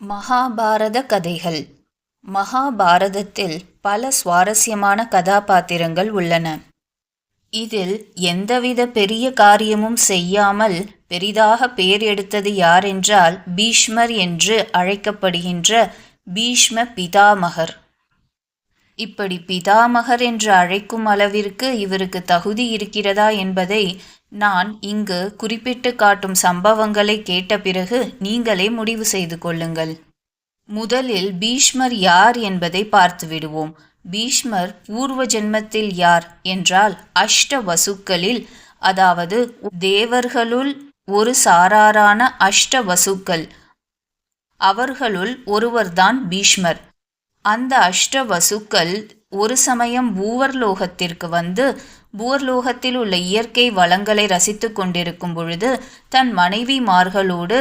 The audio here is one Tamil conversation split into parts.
மகாபாரத கதைகள் மகாபாரதத்தில் பல சுவாரஸ்யமான கதாபாத்திரங்கள் உள்ளன. இதில் எந்தவித பெரிய காரியமும் செய்யாமல் பெரிதாக பெயர் எடுத்தது யாரென்றால் பீஷ்மர் என்று அழைக்கப்படுகின்ற பீஷ்ம பிதாமகர். இப்படி பிதாமகர் என்று அழைக்கும் அளவிற்கு இவருக்கு தகுதி இருக்கிறதா என்பதை நான் இங்கு குறிப்பிட்டு காட்டும் சம்பவங்களை கேட்ட பிறகு நீங்களே முடிவு செய்து கொள்ளுங்கள். முதலில் பீஷ்மர் யார் என்பதை பார்த்து விடுவோம். பீஷ்மர் பூர்வ ஜென்மத்தில் யார் என்றால் அஷ்ட வசுக்களில் அதாவது தேவர்களுள் ஒரு சாராரான அஷ்ட வசுக்கள் அவர்களுள் ஒருவர்தான் பீஷ்மர். அந்த அஷ்ட வசுக்கள் ஒரு சமயம் பூவர்லோகத்திற்கு வந்து பூர்லோகத்தில் உள்ள இயற்கை வளங்களை ரசித்து கொண்டிருக்கும் பொழுது தன் மனைவிமார்களோடு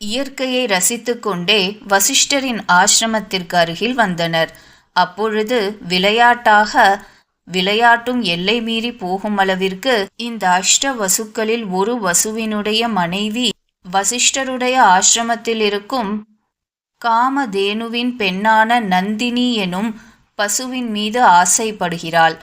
இயற்கையை ரசித்து கொண்டே வசிஷ்டரின் ஆசிரமத்திற்கு அருகில் வந்தனர். அப்பொழுது விளையாட்டாக விளையாட்டும் எல்லை மீறி போகும் அளவிற்கு இந்த அஷ்ட வசுக்களில் ஒரு வசுவினுடைய மனைவி வசிஷ்டருடைய ஆசிரமத்தில் இருக்கும் காமதேனுவின் பெண்ணான நந்தினி எனும் பசுவின் மீது ஆசைப்படுகிறாள்.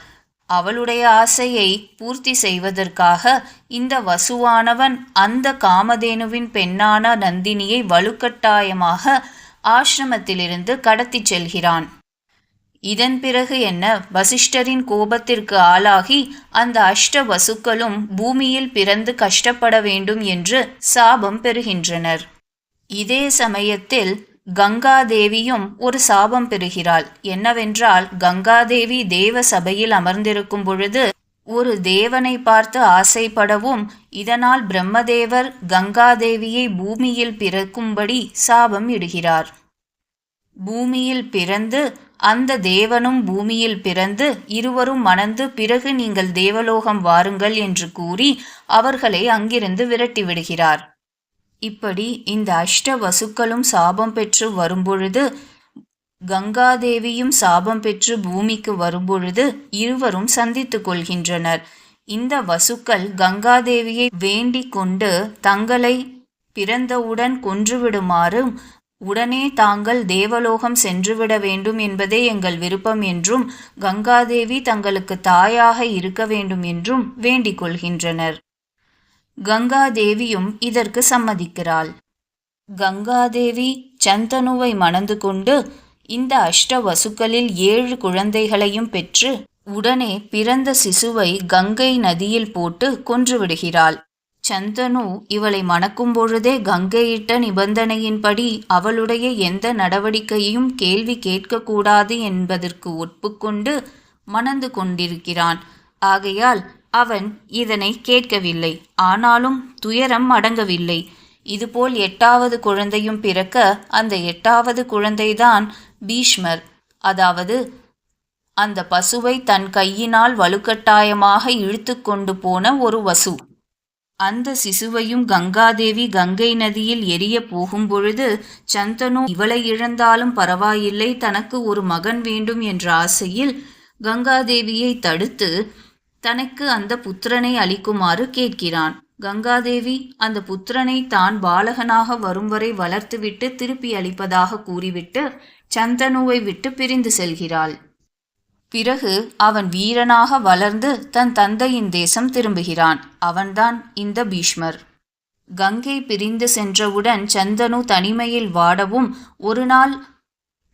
அவளுடைய ஆசையை பூர்த்தி செய்வதற்காக இந்த வசுவானவன் அந்த காமதேனுவின் பெண்ணான நந்தினியை வலுக்கட்டாயமாக ஆசிரமத்திலிருந்து கடத்திச் செல்கிறான். இதன் பிறகு என்ன? வசிஷ்டரின் கோபத்திற்கு ஆளாகி அந்த அஷ்ட வசுக்களும் பூமியில் பிறந்து கஷ்டப்பட வேண்டும் என்று சாபம் பெறுகின்றனர். இதே சமயத்தில் கங்காதேவியும் ஒரு சாபம் பெறுகிறாள். என்னவென்றால் கங்காதேவி தேவ சபையில் அமர்ந்திருக்கும் பொழுது ஒரு தேவனை பார்த்து ஆசைப்படவும் இதனால் பிரம்மதேவர் கங்காதேவியை பூமியில் பிறக்கும்படி சாபம் இடுகிறார். பூமியில் பிறந்து அந்த தேவனும் பூமியில் பிறந்து இருவரும் மணந்து பிறகு நீங்கள் தேவலோகம் வாருங்கள் என்று கூறி அவர்களை அங்கிருந்து விரட்டிவிடுகிறார். இப்படி இந்த அஷ்ட வசுக்களும் சாபம் பெற்று வரும்பொழுது கங்காதேவியும் சாபம் பெற்று பூமிக்கு வரும்பொழுது இருவரும் சந்தித்துக் கொள்கின்றனர். இந்த வசுக்கள் கங்காதேவியை வேண்டிக் கொண்டு தங்களை பிறந்தவுடன் கொன்றுவிடுமாறும் உடனே தாங்கள் தேவலோகம் சென்றுவிட வேண்டும் என்பதே எங்கள் விருப்பம் என்றும் கங்காதேவி தங்களுக்கு தாயாக இருக்க வேண்டும் என்றும் வேண்டிக் கொள்கின்றனர். கங்காதேவியும் இதற்கு சம்மதிக்கிறாள். கங்காதேவி சந்தனுவை மணந்து கொண்டு இந்த அஷ்ட வசுக்களில் ஏழு குழந்தைகளையும் பெற்று உடனே பிறந்த சிசுவை கங்கை நதியில் போட்டு கொன்றுவிடுகிறாள் சந்தனு இவளை மணக்கும் பொழுதே கங்கையிட்ட நிபந்தனையின்படி அவளுடைய எந்த நடவடிக்கையும் கேள்வி கேட்கக்கூடாது என்பதற்கு ஒப்புக்கொண்டு மணந்து கொண்டிருக்கிறான். ஆகையால் அவன் இதனை கேட்கவில்லை. ஆனாலும் துயரம் அடங்கவில்லை. இதுபோல் எட்டாவது குழந்தையும் பிறக்க அந்த எட்டாவது குழந்தைதான் பீஷ்மர். அதாவது அந்த பசுவை தன் கையினால் வலுக்கட்டாயமாக இழுத்து கொண்டு போன ஒரு வசு. அந்த சிசுவையும் கங்காதேவி கங்கை நதியில் எரிய போகும்பொழுது சந்தனு இவளை இழந்தாலும் பரவாயில்லை தனக்கு ஒரு மகன் வேண்டும் என்ற ஆசையில் கங்காதேவியை தடுத்து தனக்கு அந்த புத்திரனை அளிக்குமாறு கேட்கிறான். கங்காதேவி அந்த புத்திரனை தான் பாலகனாக வரும் வரை வளர்த்துவிட்டு திருப்பி அளிப்பதாக கூறிவிட்டு சந்தனுவை விட்டு பிரிந்து செல்கிறாள். பிறகு அவன் வீரனாக வளர்ந்து தன் தந்தையின் தேசம் திரும்புகிறான். அவன்தான் இந்த பீஷ்மர். கங்கை பிரிந்து சென்றவுடன் சந்தனு தனிமையில் வாடவும் ஒரு நாள்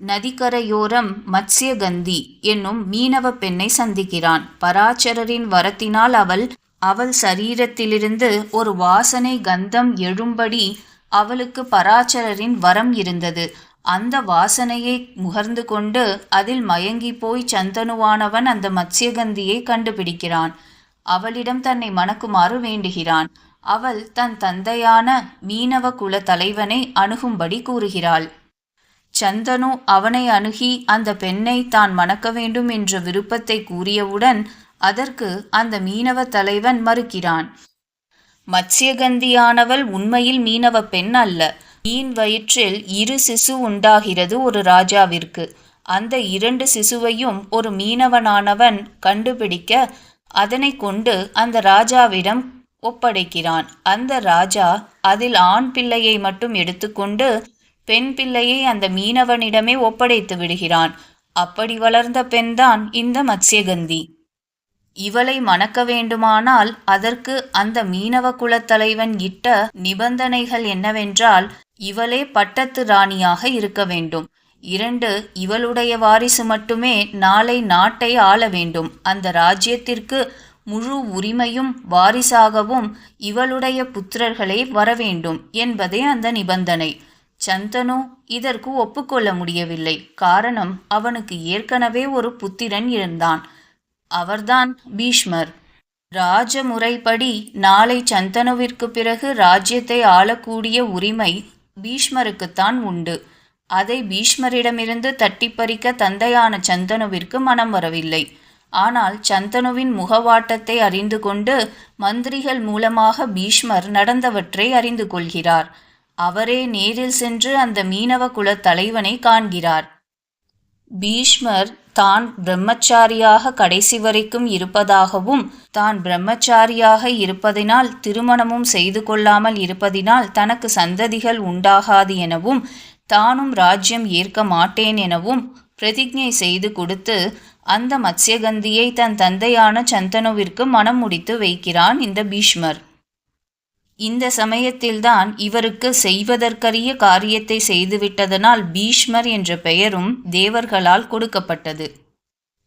நதிக்கரையோரம் மத்ஸ்யகந்தி என்னும் மீனவ பெண்ணை சந்திக்கிறான். பராச்சரரின் வரத்தினால் அவள் அவள் சரீரத்திலிருந்து ஒரு வாசனை கந்தம் எழும்படி அவளுக்கு பராச்சரரின் வரம் இருந்தது. அந்த வாசனையை முகர்ந்து கொண்டு அதில் மயங்கி போய் சந்தனுவானவன் அந்த மத்ஸ்யகந்தியை கண்டுபிடிக்கிறான். அவளிடம் தன்னை மணக்குமாறு வேண்டுகிறான். அவள் தன் தந்தையான மீனவ குல தலைவனை அணுகும்படி கூறுகிறாள். சந்தனு அவனை அணுகி அந்த பெண்ணை தான் மணக்க வேண்டும் என்ற விருப்பத்தை கூறியவுடன் அதற்கு அந்த மீனவ தலைவன் மறுக்கிறான். மத்ஸ்யகந்தியானவள் உண்மையில் மீனவ பெண் அல்ல. மீன் வயிற்றில் இரு சிசு உண்டாகிறது ஒரு ராஜாவிற்கு. அந்த இரண்டு சிசுவையும் ஒரு மீனவனானவன் கண்டுபிடிக்க அதனை கொண்டு அந்த ராஜாவிடம் ஒப்படைக்கிறான். அந்த ராஜா அதில் ஆண் பிள்ளையை மட்டும் எடுத்துக்கொண்டு பெண் பிள்ளையை அந்த மீனவனிடமே ஒப்படைத்து விடுகிறான். அப்படி வளர்ந்த பெண்தான் இந்த மத்ஸ்யகந்தி. இவளை மணக்க வேண்டுமானால் அதற்கு அந்த மீனவ குலத்தலைவன் இட்ட நிபந்தனைகள் என்னவென்றால் இவளே பட்டத்து ராணியாக இருக்க வேண்டும். இரண்டு இவளுடைய வாரிசு மட்டுமே நாளை நாட்டை ஆள வேண்டும். அந்த ராஜ்யத்திற்கு முழு உரிமையும் வாரிசாகவும் இவளுடைய புத்திரர்களே வரவேண்டும் என்பதே அந்த நிபந்தனை. சந்தனு இதற்கு ஒப்புக்கொள்ள முடியவில்லை. காரணம் அவனுக்கு ஏற்கனவே ஒரு புத்திரன் இருந்தான். அவர்தான் பீஷ்மர். ராஜமுறைப்படி நாளை சந்தனுவிற்கு பிறகு ராஜ்யத்தை ஆளக்கூடிய உரிமை பீஷ்மருக்குத்தான் உண்டு. அதை பீஷ்மரிடமிருந்து தட்டிப்பறிக்க தந்தையான சந்தனுவிற்கு மனம் வரவில்லை. ஆனால் சந்தனுவின் முகவாட்டத்தை அறிந்து கொண்டு மந்திரிகள் மூலமாக பீஷ்மர் நடந்தவற்றை அறிந்து கொள்கிறார். அவரே நேரில் சென்று அந்த மீனவ குலத் தலைவனை காண்கிறார். பீஷ்மர் தான் பிரம்மச்சாரியாக கடைசி வரைக்கும் இருப்பதாகவும் தான் பிரம்மச்சாரியாக இருப்பதினால் திருமணமும் செய்து கொள்ளாமல் இருப்பதினால் தனக்கு சந்ததிகள் உண்டாகாது எனவும் தானும் ராஜ்யம் ஏற்க மாட்டேன் எனவும் பிரதிஜை செய்து கொடுத்து அந்த மத்ஸ்யகந்தியை தன் தந்தையான சந்தனுவிற்கு மனம் முடித்து வைக்கிறான் இந்த பீஷ்மர். இந்த சமயத்தில்தான் இவருக்கு செய்வதற்கரிய காரியத்தை செய்துவிட்டதனால் பீஷ்மர் என்ற பெயரும் தேவர்களால் கொடுக்கப்பட்டது.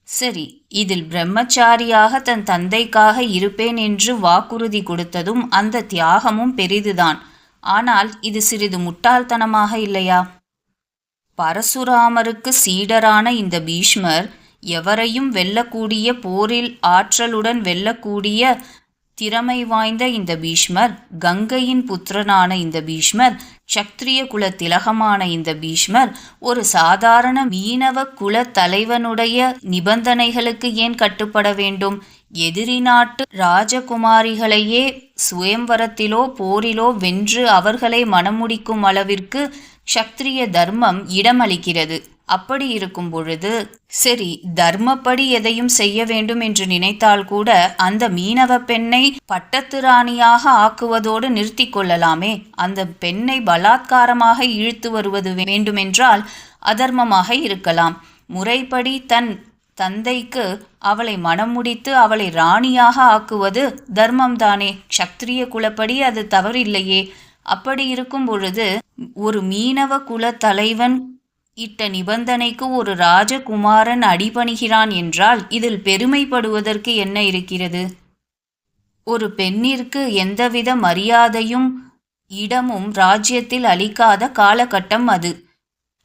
சரி இதில் பிரம்மச்சாரியாக தன் தந்தைக்காக இருப்பேன் என்று வாக்குறுதி கொடுத்ததும் அந்த தியாகமும் பெரிதுதான். ஆனால் இது சிறிது முட்டாள்தனமாக இல்லையா? பரசுராமருக்கு சீடரான இந்த பீஷ்மர் எவரையும் வெல்லக்கூடிய போரில் ஆற்றலுடன் வெல்லக்கூடிய திறமை வாய்ந்த இந்த பீஷ்மர் கங்கையின் புத்திரனான இந்த பீஷ்மர் சக்திரிய குல திலகமான இந்த பீஷ்மர் ஒரு சாதாரண மீனவ குல தலைவனுடைய நிபந்தனைகளுக்கு ஏன் கட்டுப்பட வேண்டும்? எதிரி நாட்டு ராஜகுமாரிகளையே சுயம்வரத்திலோ போரிலோ வென்று அவர்களை மணமுடிக்கும் அளவிற்கு சக்திரிய தர்மம் இடமளிக்கிறது. அப்படி இருக்கும் பொழுது சரி தர்மப்படி எதையும் செய்ய வேண்டும் என்று நினைத்தால் கூட அந்த மீனவ பெண்ணை பட்டத்து ராணியாக ஆக்குவதோடு நிறுத்தி கொள்ளலாமே. அந்த பெண்ணை பலாத்காரமாக இழுத்து வருவது வேண்டுமென்றால் அதர்மமாக இருக்கலாம். முறைப்படி தன் தந்தைக்கு அவளை மனம் முடித்து அவளை ராணியாக ஆக்குவது தர்மம்தானே. க்ஷத்ரிய குலப்படி அது தவறில்லையே. அப்படி இருக்கும் பொழுது ஒரு மீனவ குல தலைவன் இட்ட நிபந்தனைக்கு ஒரு ராஜகுமாரன் அடிபணிகிறான் என்றால் இதில் பெருமைப்படுவதற்கு என்ன இருக்கிறது? ஒரு பெண்ணிற்கு எந்தவித மரியாதையும் இடமும் ராஜ்யத்தில் அளிக்காத காலகட்டம் அது.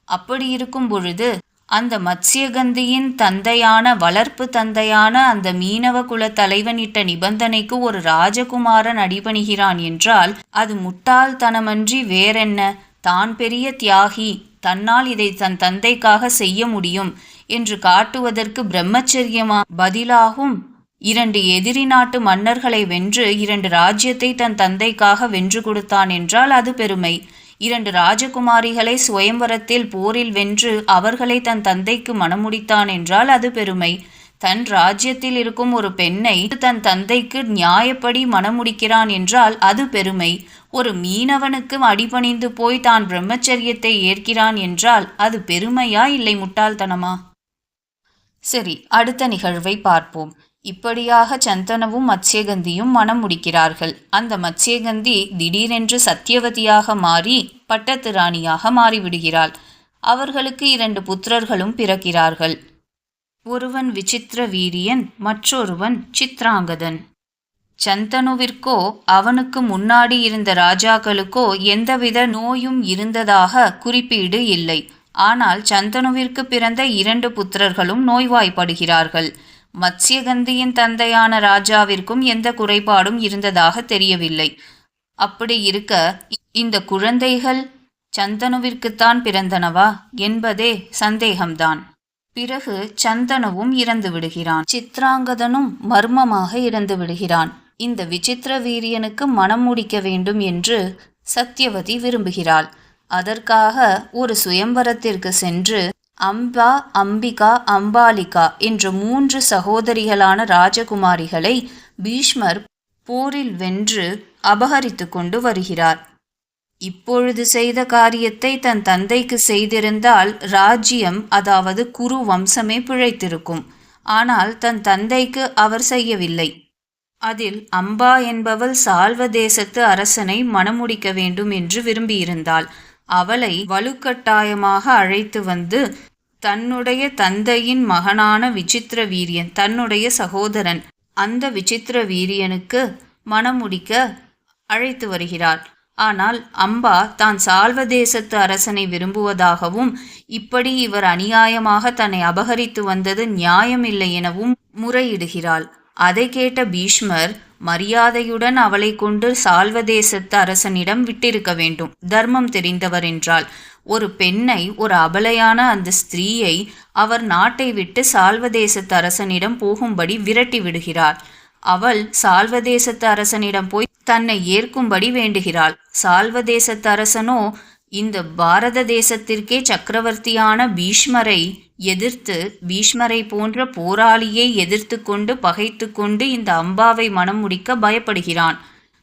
அப்படி இருக்கும் பொழுது அந்த மத்ஸ்யகந்தியின் தந்தையான வளர்ப்பு தந்தையான அந்த மீனவ குல தலைவனிட்ட நிபந்தனைக்கு ஒரு ராஜகுமாரன் அடிபணிகிறான் என்றால் அது முட்டாள்தனமன்றி வேறென்ன? தான் பெரிய தியாகி. தன்னால் இதை தன் தந்தைக்காக செய்ய முடியும் என்று காட்டுவதற்கு பிரம்மச்சரியமா? பதிலாகும். இரண்டு எதிரி நாட்டு மன்னர்களை வென்று இரண்டு ராஜ்யத்தை தன் தந்தைக்காக வென்று கொடுத்தான் என்றால் அது பெருமை. இரண்டு ராஜகுமாரிகளை சுயம்வரத்தில் போரில் வென்று அவர்களை தன் தந்தைக்கு மணமுடித்தான் என்றால் அது பெருமை. தன் ராஜ்யத்தில் இருக்கும் ஒரு பெண்ணை தன் தந்தைக்கு நியாயப்படி மணமுடிக்கிறான் என்றால் அது பெருமை. ஒரு மீனவனுக்கு அடிபணிந்து போய் தான் பிரம்மச்சரியத்தை ஏற்கிறான் என்றால் அது பெருமையா இல்லை முட்டாள்தனமா? சரி அடுத்த நிகழ்வை பார்ப்போம். இப்படியாக சந்தனவும் மத்ஸ்யகந்தியும் மனம் முடிக்கிறார்கள். அந்த மத்ஸ்யகந்தி திடீரென்று சத்தியவதியாக மாறி பட்டத்து ராணியாக மாறிவிடுகிறாள். அவர்களுக்கு இரண்டு புத்திரர்களும் பிறக்கிறார்கள். ஒருவன் விசித்திர வீரியன் மற்றொருவன் சித்ராங்கதன். சந்தனுவிற்கோ அவனுக்கு முன்னாடி இருந்த ராஜாக்களுக்கோ எந்தவித நோயும் இருந்ததாக குறிப்பீடு இல்லை. ஆனால் சந்தனுவிற்கு பிறந்த இரண்டு புத்திரர்களும் நோய்வாய்ப்படுகிறார்கள். மத்ஸ்யகந்தியின் தந்தையான ராஜாவிற்கும் எந்த குறைபாடும் இருந்ததாக தெரியவில்லை. அப்படி இருக்க இந்த குழந்தைகள் சந்தனுவிற்குத்தான் பிறந்தனவா என்பதே சந்தேகம்தான். பிறகு சந்தனவும் இறந்து விடுகிறான். சித்ராங்கதனும் மர்மமாக இறந்து விடுகிறான். இந்த விசித்திர வீரியனுக்கு மனம் முடிக்க வேண்டும் என்று சத்யவதி விரும்புகிறாள். அதற்காக ஒரு சுயம்பரத்திற்கு சென்று அம்பா அம்பிகா அம்பாலிகா என்ற மூன்று சகோதரிகளான ராஜகுமாரிகளை பீஷ்மர் போரில் வென்று அபகரித்து கொண்டு வருகிறார். இப்பொழுது செய்த காரியத்தை தன் தந்தைக்கு செய்திருந்தால் ராஜ்யம் அதாவது குரு வம்சமே பிழைத்திருக்கும். ஆனால் தன் தந்தைக்கு அவர் செய்யவில்லை. அதில் அம்பா என்பவள் சால்வ தேசத்து அரசனை மணமுடிக்க வேண்டும் என்று விரும்பியிருந்தாள். அவளை வலுக்கட்டாயமாக அழைத்து வந்து தன்னுடைய தந்தையின் மகனான விசித்திர வீரியன் தன்னுடைய சகோதரன் அந்த விசித்திர வீரியனுக்கு மணமுடிக்க அழைத்து வருகிறாள். ஆனால் அம்பா தான் சால்வ தேசத்து அரசனை விரும்புவதாகவும் இப்படி இவர் அநியாயமாக தன்னை அபகரித்து வந்தது நியாயமில்லை எனவும் முறையிடுகிறாள். அதை கேட்ட பீஷ்மர் மரியாதையுடன் அவளை கொண்டு சால்வ தேசத்து அரசனிடம் விட்டிருக்க வேண்டும் தர்மம் தெரிந்தவர் என்றால் ஒரு பெண்ணை ஒரு அபலையான அந்த ஸ்திரீயை அவர் நாட்டை விட்டு சால்வ தேசத்து அரசனிடம் போகும்படி விரட்டி விடுகிறார். அவள் சால்வதேசத்து அரசனிடம் போய் தன்னை ஏற்கும்படி வேண்டுகிறாள். சால்வதேசத்து அரசனோ இந்த பாரத தேசத்திற்கே சக்கரவர்த்தியான பீஷ்மரை எதிர்த்து பீஷ்மரை போன்ற போராளியை எதிர்த்து கொண்டு பகைத்து கொண்டு இந்த அம்பாவை மனம் முடிக்க பயப்படுகிறான்.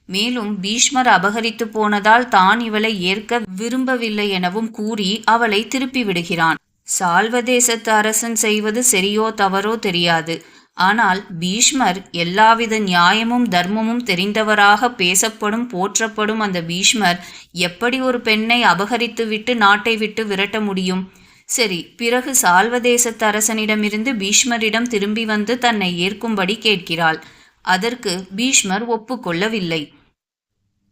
மேலும் பீஷ்மர் அபகரித்து போனதால் தான் இவளை ஏற்க விரும்பவில்லை எனவும் கூறி அவளை திருப்பி விடுகிறான். சால்வதேசத்து அரசன் செய்வது சரியோ தவறோ தெரியாது. ஆனால் பீஷ்மர் எல்லாவித நியாயமும் தர்மமும் தெரிந்தவராக பேசப்படும் போற்றப்படும் அந்த பீஷ்மர் எப்படி ஒரு பெண்ணை அபகரித்துவிட்டு நாட்டை விட்டு விரட்ட முடியும்? சரி பிறகு சால்வதேசத்து அரசனிடமிருந்து பீஷ்மரிடம் திரும்பி வந்து தன்னை ஏற்கும்படி கேட்கிறாள். அதற்கு பீஷ்மர் ஒப்புக்கொள்ளவில்லை.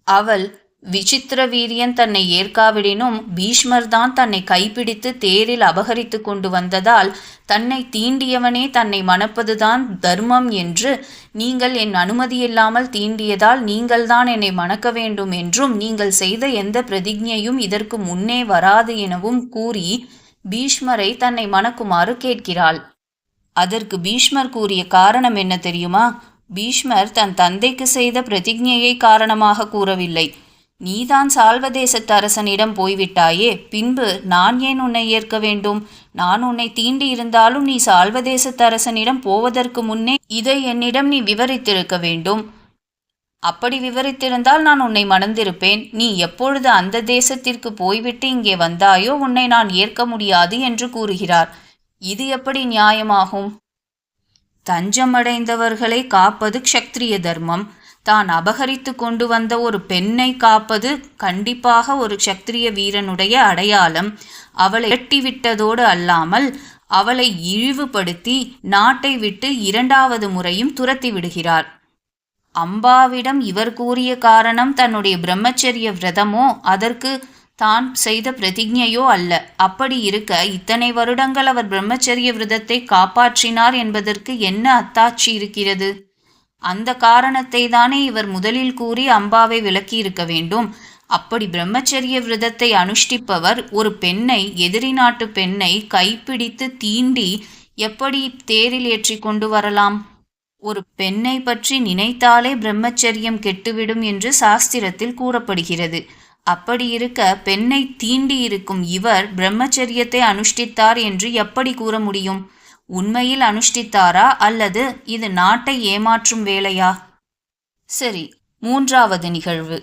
அவள் விசித்திர வீரியன் தன்னை ஏற்காவிடினும் பீஷ்மர்தான் தன்னை கைப்பிடித்து தேரில் அபகரித்து கொண்டு வந்ததால் தன்னை தீண்டியவனே தன்னை மணப்பதுதான் தர்மம் என்று நீங்கள் என் அனுமதியில்லாமல் தீண்டியதால் நீங்கள்தான் என்னை மணக்க வேண்டும் என்றும் நீங்கள் செய்த எந்த பிரதிஜையும் இதற்கு முன்னே வராது எனவும் கூறி பீஷ்மரை தன்னை மணக்குமாறு கேட்கிறாள். அதற்கு பீஷ்மர் கூறிய காரணம் என்ன தெரியுமா? பீஷ்மர் தன் தந்தைக்கு செய்த பிரதிஜையை காரணமாக கூறவில்லை. நீதான் சால்வதேசத்து அரசனிடம் போய்விட்டாயே. பின்பு நான் ஏன் உன்னை ஏற்க வேண்டும்? நான் உன்னை தீண்டி இருந்தாலும் நீ சால்வதேசத்து அரசனிடம் போவதற்கு முன்னே இதை என்னிடம் நீ விவரித்திருக்க வேண்டும். அப்படி விவரித்திருந்தால் நான் உன்னை மணந்திருப்பேன். நீ எப்பொழுது அந்த தேசத்திற்கு போய்விட்டு இங்கே வந்தாயோ உன்னை நான் ஏற்க முடியாது என்று கூறுகிறார். இது எப்படி நியாயமாகும்? தஞ்சமடைந்தவர்களை காப்பது க்ஷத்ரிய தர்மம். தான் அபகரித்து கொண்டு வந்த ஒரு பெண்ணை காப்பது கண்டிப்பாக ஒரு சத்திரிய வீரனுடைய அடையாளம். அவளை எட்டிவிட்டதோடு அல்லாமல் அவளை இழிவுபடுத்தி நாட்டை விட்டு இரண்டாவது முறையும் துரத்தி விடுகிறார் அம்பாவிடம் இவர் கூறிய காரணம் தன்னுடைய பிரம்மச்சரிய விரதமோ அதற்கு தான் செய்த பிரதிஜையோ அல்ல. அப்படி இருக்க இத்தனை வருடங்கள் அவர் பிரம்மச்சரிய விரதத்தை காப்பாற்றினார் என்பதற்கு என்ன அத்தாட்சி இருக்கிறது? அந்த காரணத்தை தானே இவர் முதலில் கூறி அம்பாவை விளக்கியிருக்க வேண்டும். அப்படி பிரம்மச்சரிய விரதத்தை அனுஷ்டிப்பவர் ஒரு பெண்ணை எதிரி நாட்டு பெண்ணை கைப்பிடித்து தீண்டி எப்படி தேரில் ஏற்றி கொண்டு வரலாம்? ஒரு பெண்ணை பற்றி நினைத்தாலே பிரம்மச்சரியம் கெட்டுவிடும் என்று சாஸ்திரத்தில் கூறப்படுகிறது. அப்படி இருக்க பெண்ணை தீண்டி இருக்கும் இவர் பிரம்மச்சரியத்தை அனுஷ்டித்தார் என்று எப்படி கூற முடியும்? உண்மையில் அனுஷ்டித்தாரா அல்லது இது நாட்டை ஏமாற்றும் வேலையா? சரி மூன்றாவது நிகழ்வு.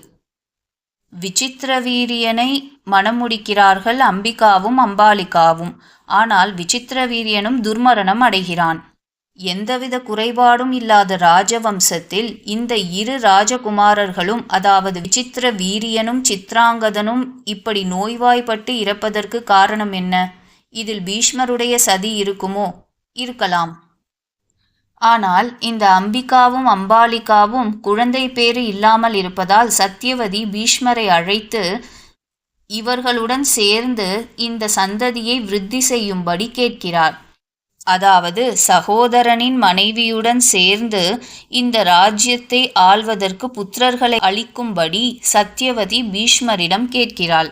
விசித்திரவீரியனை மணமுடிக்கிறார்கள் அம்பிகாவும் அம்பாலிகாவும். ஆனால் விசித்திரவீரியனும் துர்மரணம் அடைகிறான். எந்தவித குறைபாடும் இல்லாத ராஜவம்சத்தில் இந்த இரு ராஜகுமாரர்களும் அதாவது விசித்திர வீரியனும் சித்ராங்கதனும் இப்படி நோய்வாய்ப்பட்டு இறப்பதற்கு காரணம் என்ன? இதில் பீஷ்மருடைய சதி இருக்குமோ? இருக்கலாம். ஆனால் இந்த அம்பிகாவும் அம்பாலிகாவும் குழந்தை பேறு இல்லாமல் இருப்பதால் சத்தியவதி பீஷ்மரை அழைத்து இவர்களுடன் சேர்ந்து இந்த சந்ததியை விருத்தி செய்யும்படி கேட்கிறார். அதாவது சகோதரனின் மனைவியுடன் சேர்ந்து இந்த ராஜ்யத்தை ஆள்வதற்கு புத்திரர்களை அளிக்கும்படி சத்தியவதி பீஷ்மரிடம் கேட்கிறாள்.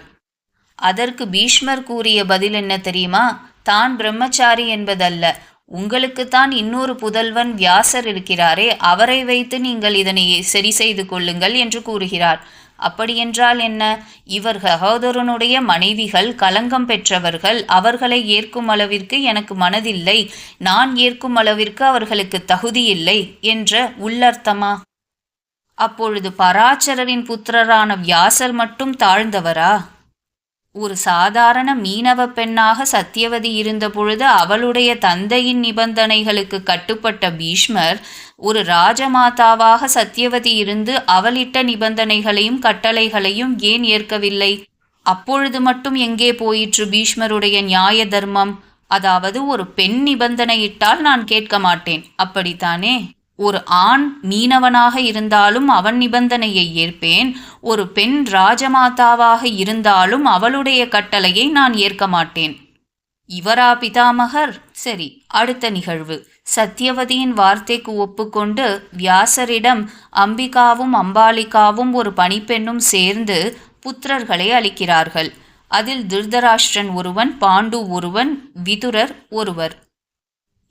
அதற்கு பீஷ்மர் கூறிய பதில் என்ன தெரியுமா? தான் பிரம்மச்சாரி என்பதல்ல உங்களுக்குத்தான் இன்னொரு புதல்வன் வியாசர் இருக்கிறாரே அவரை வைத்து நீங்கள் இதனை சரி செய்து கொள்ளுங்கள் என்று கூறுகிறார். அப்படியென்றால் என்ன? இவர் சகோதரனுடைய மனைவிகள் களங்கம் பெற்றவர்கள் அவர்களை ஏற்கும் அளவிற்கு எனக்கு மனதில்லை நான் ஏற்கும் அளவிற்கு அவர்களுக்கு தகுதியில்லை என்ற உள்ளர்த்தமா? அப்பொழுது பராச்சரரின் புத்திரரான வியாசர் மட்டும் தாழ்ந்தவரா? ஒரு சாதாரண மீனவ பெண்ணாக சத்தியவதி இருந்தபொழுது அவளுடைய தந்தையின் நிபந்தனைகளுக்கு கட்டுப்பட்ட பீஷ்மர் ஒரு ராஜமாதாவாக சத்தியவதி இருந்து அவளிட்ட நிபந்தனைகளையும் கட்டளைகளையும் ஏன் ஏற்கவில்லை? அப்பொழுது மட்டும் எங்கே போயிற்று பீஷ்மருடைய நியாய தர்மம்? அதாவது ஒரு பெண் நிபந்தனையிட்டால் நான் கேட்க மாட்டேன். அப்படித்தானே? ஒரு ஆண் மீனவனாக இருந்தாலும் அவன் நிபந்தனையை ஏற்பேன். ஒரு பெண் ராஜமாதாவாக இருந்தாலும் அவளுடைய கட்டளையை நான் ஏற்க மாட்டேன். இவரா பிதாமகர்? சரி அடுத்த நிகழ்வு. சத்தியவதியின் வார்த்தைக்கு ஒப்புக்கொண்டு வியாசரிடம் அம்பிகாவும் அம்பாலிகாவும் ஒரு பணிப்பெண்ணும் சேர்ந்து புத்திரர்களை அளிக்கிறார்கள். அதில் திருதராஷ்டிரன் ஒருவன் பாண்டு ஒருவன் விதுரர் ஒருவர்.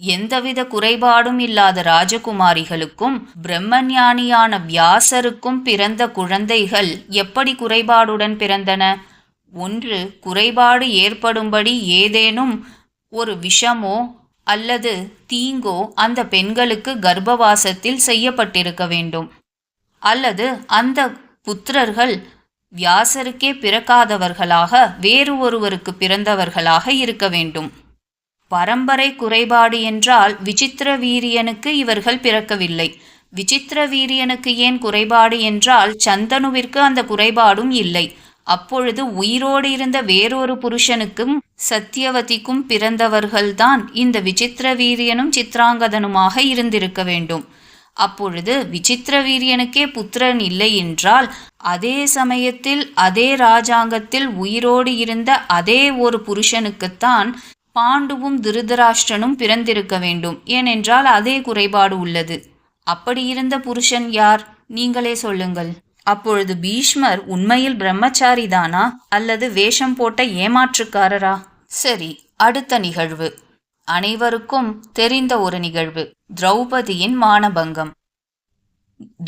எந்தவித குறைபாடும் இல்லாத ராஜகுமாரிகளுக்கும் பிரம்மஞானியான வியாசருக்கும் பிறந்த குழந்தைகள் எப்படி குறைபாடுடன் பிறந்தன? ஒன்று குறைபாடு ஏற்படும்படி ஏதேனும் ஒரு விஷமோ அல்லது தீங்கோ அந்த பெண்களுக்கு கர்ப்பவாசத்தில் செய்யப்பட்டிருக்க வேண்டும். அல்லது அந்த புத்திரர்கள் வியாசருக்கே பிறக்காதவர்களாக வேறு ஒருவருக்கு பிறந்தவர்களாக இருக்க வேண்டும். பரம்பரை குறைபாடு என்றால் விசித்திர வீரியனுக்கு இவர்கள் பிறக்கவில்லை. விசித்திர வீரியனுக்கு ஏன் குறைபாடு என்றால் சந்தனுவிற்கு அந்த குறைபாடும் இல்லை. அப்பொழுது உயிரோடு இருந்த வேறொரு புருஷனுக்கும் சத்தியவதிக்கும் பிறந்தவர்கள்தான் இந்த விசித்திர வீரியனும் சித்ராங்கதனுமாக இருந்திருக்க வேண்டும். அப்பொழுது விசித்திர வீரியனுக்கே புத்திரன் இல்லை என்றால் அதே சமயத்தில் அதே ராஜாங்கத்தில் உயிரோடு இருந்த அதே ஒரு புருஷனுக்குத்தான் பாண்டுவும் திருதராஷ்டிரனும் பிறந்திருக்க வேண்டும். ஏனென்றால் அதே குறைபாடு உள்ளது. அப்படியிருந்த புருஷன் யார்? நீங்களே சொல்லுங்கள். அப்பொழுது பீஷ்மர் உண்மையில் பிரம்மச்சாரிதானா? அல்லது வேஷம் போட்ட ஏமாற்றுக்காரரா? சரி அடுத்த நிகழ்வு. அனைவருக்கும் தெரிந்த ஒரு நிகழ்வு. திரௌபதியின் மானபங்கம்.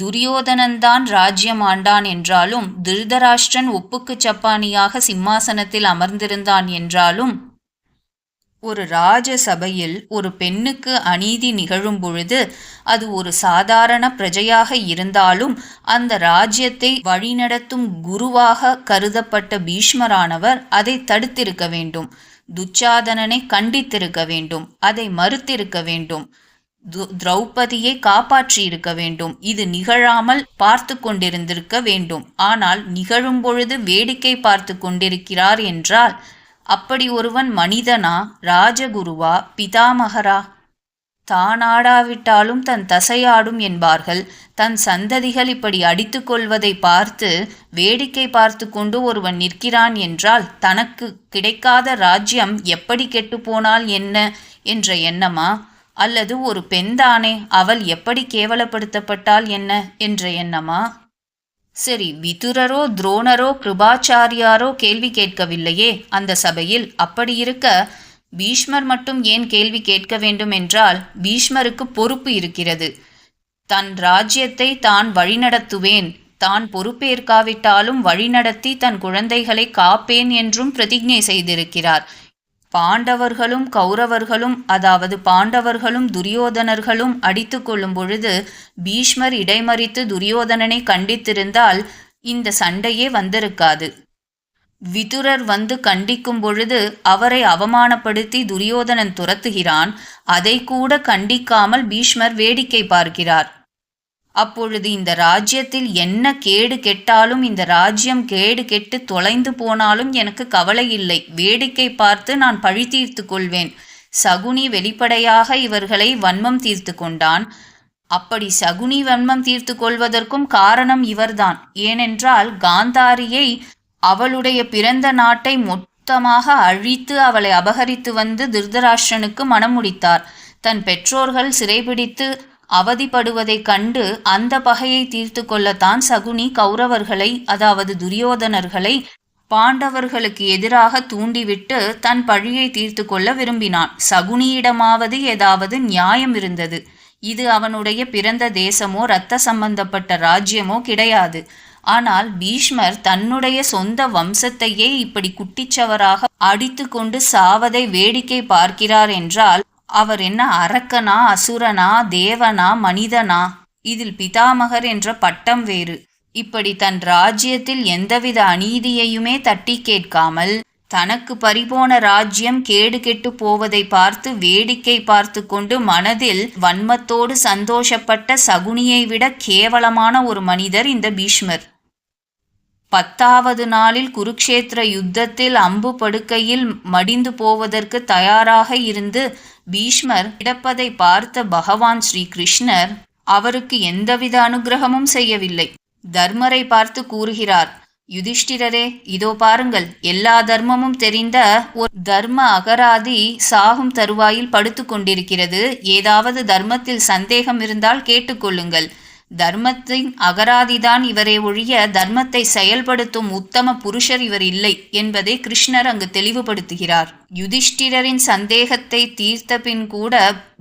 துரியோதனன்தான் ராஜ்யம் ஆண்டான் என்றாலும் திருதராஷ்டிரன் ஒப்புக்குச் சப்பானியாக சிம்மாசனத்தில் அமர்ந்திருந்தான் என்றாலும் ஒரு ராஜ சபையில் ஒரு பெண்ணுக்கு அநீதி நிகழும் பொழுது அது ஒரு சாதாரண பிரஜையாக இருந்தாலும் அந்த ராஜ்யத்தை வழிநடத்தும் குருவாக கருதப்பட்ட பீஷ்மரானவர் அதை தடுத்திருக்க வேண்டும். துச்சாதனனை கண்டித்திருக்க வேண்டும். அதை மறுத்திருக்க வேண்டும். திரௌபதியை காப்பாற்றியிருக்க வேண்டும். இது நிகழாமல் பார்த்து கொண்டிருந்திருக்க வேண்டும். ஆனால் நிகழும் பொழுது வேடிக்கை பார்த்து கொண்டிருக்கிறார் என்றால் அப்படி ஒருவன் மனிதனா ராஜகுருவா பிதாமகரா? தானாடாவிட்டாலும் தன் தசையாடும் என்பார்கள். தன் சந்ததிகள் இப்படி அடித்து கொள்வதை பார்த்து வேடிக்கை பார்த்து கொண்டு ஒருவன் நிற்கிறான் என்றால் தனக்கு கிடைக்காத ராஜ்யம் எப்படி கெட்டுப்போனால் என்ன என்ற எண்ணமா? அல்லது ஒரு பெண்தானே அவள் எப்படி கேவலப்படுத்தப்பட்டால் என்ன என்ற எண்ணமா? சரி விதுரரோ துரோணரோ கிருபாச்சாரியாரோ கேள்வி கேட்கவில்லையே. அந்த சபையில் அப்படி இருக்க பீஷ்மர் மட்டும் ஏன் கேள்வி கேட்க வேண்டும் என்றால் பீஷ்மருக்கு பொறுப்பு இருக்கிறது. தன் ராஜ்யத்தை தான் வழிநடத்துவேன். தான் பொறுப்பேற்காவிட்டாலும் வழிநடத்தி தன் குழந்தைகளை காப்பேன் என்றும் பிரதிஜை செய்திருக்கிறார். பாண்டவர்களும் கௌரவர்களும் அதாவது பாண்டவர்களும் துரியோதனர்களும் அடித்து கொள்ளும் பொழுது பீஷ்மர் இடைமறித்து துரியோதனனை கண்டித்திருந்தால் இந்த சண்டையே வந்திருக்காது. விதுரர் வந்து கண்டிக்கும் பொழுது அவரை அவமானப்படுத்தி துரியோதனன் துரத்துகிறான். அதை கூட கண்டிக்காமல் பீஷ்மர் வேடிக்கை பார்க்கிறார். அப்பொழுது இந்த ராஜ்யத்தில் என்ன கேடு கெட்டாலும் இந்த ராஜ்யம் கேடு கெட்டு தொலைந்து போனாலும் எனக்கு கவலை இல்லை. வேடிக்கை பார்த்து நான் பழி தீர்த்து கொள்வேன். சகுனி வெளிப்படையாக இவர்களை வன்மம் தீர்த்து கொண்டான். அப்படி சகுனி வன்மம் தீர்த்து கொள்வதற்கும் காரணம் இவர்தான். ஏனென்றால் காந்தாரியை அவளுடைய பிறந்த நாட்டை மொத்தமாக அழித்து அவளை அபகரித்து வந்து திருதராஷ்டிரனுக்கு மனம் முடித்தார். தன் பெற்றோர்கள் சிறைபிடித்து அவதிப்படுவதைக் கண்டு அந்த பகையை தீர்த்து கொள்ளத்தான் சகுனி கௌரவர்களை அதாவது துரியோதனர்களை பாண்டவர்களுக்கு எதிராக தூண்டிவிட்டு தன் பழியை தீர்த்து கொள்ள விரும்பினான். சகுனியிடமாவது ஏதாவது நியாயம் இருந்தது. இது அவனுடைய பிறந்த தேசமோ இரத்த சம்பந்தப்பட்ட ராஜ்யமோ கிடையாது. ஆனால் பீஷ்மர் தன்னுடைய சொந்த வம்சத்தையே இப்படி குட்டிச்சவராக அடித்து கொண்டு சாவதை வேடிக்கை பார்க்கிறார் என்றால் அவர் என்ன அரக்கனா அசுரனா தேவனா மனிதனா? இதில் பிதாமகர் என்ற பட்டம் வேறு. இப்படி தன் ராஜ்யத்தில் எந்தவித அநீதியையுமே தட்டி கேட்காமல் தனக்கு பறிபோன ராஜ்யம் கேடு கெட்டு போவதை பார்த்து வேடிக்கை பார்த்து கொண்டு மனதில் வன்மத்தோடு சந்தோஷப்பட்ட சகுனியை விட கேவலமான ஒரு மனிதர் இந்த பீஷ்மர். பத்தாவது நாளில் குருக்ஷேத்திர யுத்தத்தில் அம்பு படுக்கையில் மடிந்து போவதற்கு தயாராக இருந்து பீஷ்மர் கிடப்பதை பார்த்த பகவான் ஸ்ரீ கிருஷ்ணர் அவருக்கு எந்தவித அனுகிரகமும் செய்யவில்லை. தர்மரை பார்த்து கூறுகிறார் யுதிஷ்டிரரே இதோ பாருங்கள் எல்லா தர்மமும் தெரிந்த ஒரு தர்ம அகராதி சாகும் தருவாயில் படுத்து கொண்டிருக்கிறது. ஏதாவது தர்மத்தில் சந்தேகம் இருந்தால் கேட்டுக்கொள்ளுங்கள் தர்மத்தின் அகராதிதான் இவரை ஒழிய தர்மத்தை செயல்படுத்தும் உத்தம புருஷர் இவர் இல்லை என்பதை கிருஷ்ணர் அங்கு தெளிவுபடுத்துகிறார். யுதிஷ்டிரரின் சந்தேகத்தை தீர்த்த பின் கூட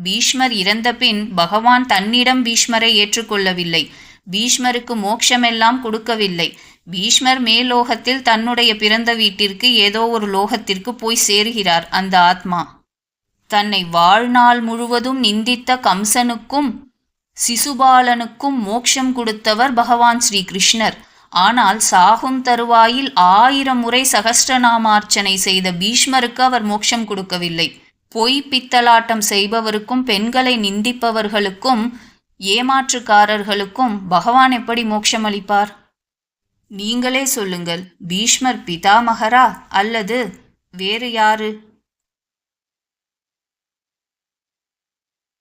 பீஷ்மர் இறந்த பின் பகவான் தன்னிடம் பீஷ்மரை ஏற்றுக்கொள்ளவில்லை. பீஷ்மருக்கு மோட்சமெல்லாம் கொடுக்கவில்லை. பீஷ்மர் மேலோகத்தில் தன்னுடைய பிறந்த வீட்டிற்கு ஏதோ ஒரு லோகத்திற்கு போய் சேருகிறார் அந்த ஆத்மா. தன்னை வாழ்நாள் முழுவதும் நிந்தித்த கம்சனுக்கும் சிசுபாலனுக்கும் மோட்சம் கொடுத்தவர் பகவான் ஸ்ரீ கிருஷ்ணர் ஆனால் சாகும் தருவாயில் ஆயிரம் முறை சகஸ்ரநாமார்ச்சனை செய்த பீஷ்மருக்கு அவர் மோட்சம் கொடுக்கவில்லை. பொய் பித்தலாட்டம் செய்பவருக்கும் பெண்களை நிந்திப்பவர்களுக்கும் ஏமாற்றுக்காரர்களுக்கும் பகவான் எப்படி மோட்சம் அளிப்பார் நீங்களே சொல்லுங்கள் பீஷ்மர் பிதாமகரா அல்லது வேறு யாரு?